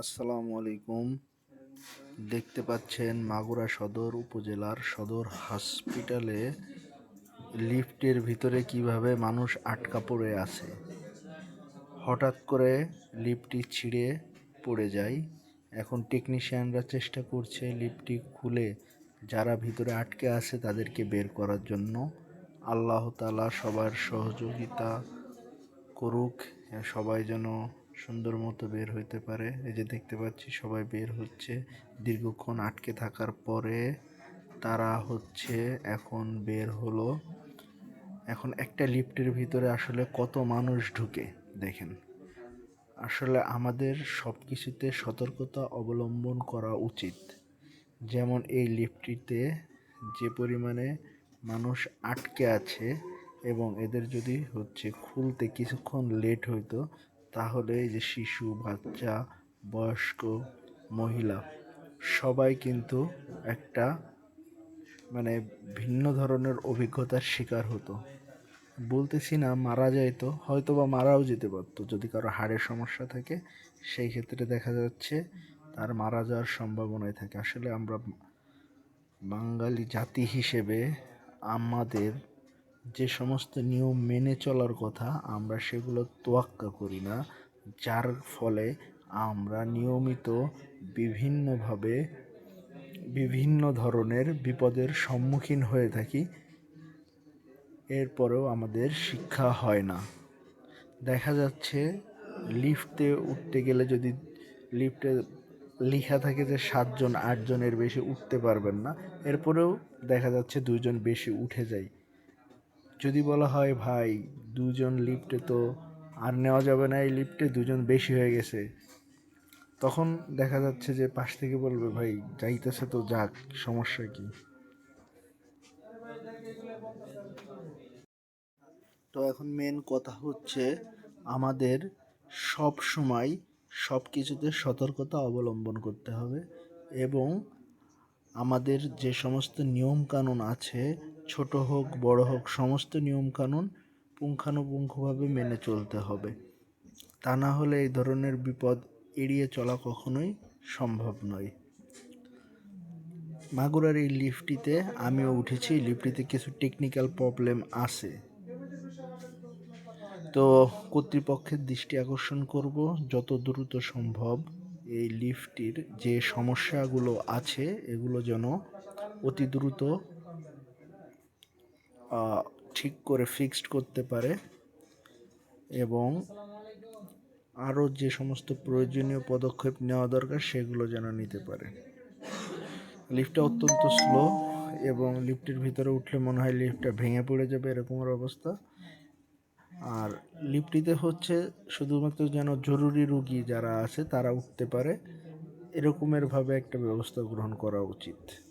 আসসালামু আলাইকুম। দেখতে পাচ্ছেন মাগুরা সদর উপজেলার সদর হসপিটালে লিফটের ভিতরে কীভাবে মানুষ আটকা পড়ে আছে। হঠাৎ করে লিফটটি ছিঁড়ে পড়ে যায়। এখন টেকনিশিয়ানরা চেষ্টা করছে লিফটটি খুলে যারা ভিতরে আটকে আছে তাদেরকে বের করার জন্য। আল্লাহ তালা সবার সহযোগিতা করুক। সবাই যেন সুন্দর মতো বের হইতে পারে। এই যে দেখতে পাচ্ছি, সবাই বের হচ্ছে। দীর্ঘক্ষণ আটকে থাকার পরে তারা হচ্ছে এখন বের হলো। এখন একটা লিফটের ভিতরে আসলে কত মানুষ ঢুকে, দেখেন। আসলে আমাদের সব কিছুতে সতর্কতা অবলম্বন করা উচিত। যেমন এই লিফটটিতে যে পরিমাণে মানুষ আটকে আছে এবং এদের যদি হচ্ছে খুলতে কিছুক্ষণ লেট হইতো তাহলে এই যে শিশু, বাচ্চা, বয়স্ক, মহিলা, সবাই কিন্তু একটা মানে ভিন্ন ধরনের অভিজ্ঞতার শিকার হতো। বলতেছি না মারা যাইতো হয়তো বা মারাও যেতে পারতো। যদি কারও হাড়ের সমস্যা থাকে, সেই ক্ষেত্রে দেখা যাচ্ছে তার মারা যাওয়ার সম্ভাবনাই থাকে। আসলে আমরা বাঙালি জাতি হিসেবে আমাদের যে সমস্ত নিয়ম মেনে চলার কথা আমরা সেগুলো তোয়াক্কা করি না, যার ফলে আমরা নিয়মিত বিভিন্নভাবে বিভিন্ন ধরনের বিপদের সম্মুখীন হয়ে থাকি, এরপরেও আমাদের শিক্ষা হয় না। দেখা যাচ্ছে, লিফটে উঠতে গেলে যদি লিফটে লেখা থাকে যে সাতজন, আটজনের বেশি উঠতে পারবেন না, এরপরেও দেখা যাচ্ছে দুজন বেশি উঠে যায়। যদি বলা হয়, ভাই, দুজন লিফটে তো আর নেওয়া যাবে না এই লিফটে, দুজন বেশি হয়ে গেছে। তখন দেখা যাচ্ছে যে পাশ থেকে বলবে, ভাই, যাইতেছে তো যাক, সমস্যা কি? তো এখন মেন কথা হচ্ছে আমাদের সব সময় সব কিছুতে সতর্কতা অবলম্বন করতে হবে এবং আমাদের যে সমস্ত নিয়ম কানুন আছে ছোট হোক, বড় হোক, সমস্ত নিয়ম কানুন পুঙ্খানুপুঙ্খভাবে মেনে চলতে হবে। তা না হলে এই ধরনের বিপদ এড়িয়ে চলা কখনোই সম্ভব নয়। মাগুরার এই লিফটিতে আমিও উঠেছি, লিফটিতে কিছু টেকনিক্যাল প্রবলেম আছে। তো কর্তৃপক্ষের দৃষ্টি আকর্ষণ করব, যত দ্রুত সম্ভব এই লিফটির যে সমস্যাগুলো আছে, এগুলো যেন অতি দ্রুত ঠিক করে ফিক্সড করতে পারে এবং আরও যে সমস্ত প্রয়োজনীয় পদক্ষেপ নেওয়া দরকার সেগুলো যেন নিতে পারে। লিফটটা অত্যন্ত স্লো এবং লিফটের ভিতরে উঠলে মনে হয় লিফটটা ভেঙে পড়ে যাবে এরকমের অবস্থা। আর লিফটিতে হচ্ছে শুধুমাত্র যেন জরুরি রুগী যারা আছে তারা উঠতে পারে। এরকমের ভাবে একটা ব্যবস্থা গ্রহণ করা উচিত।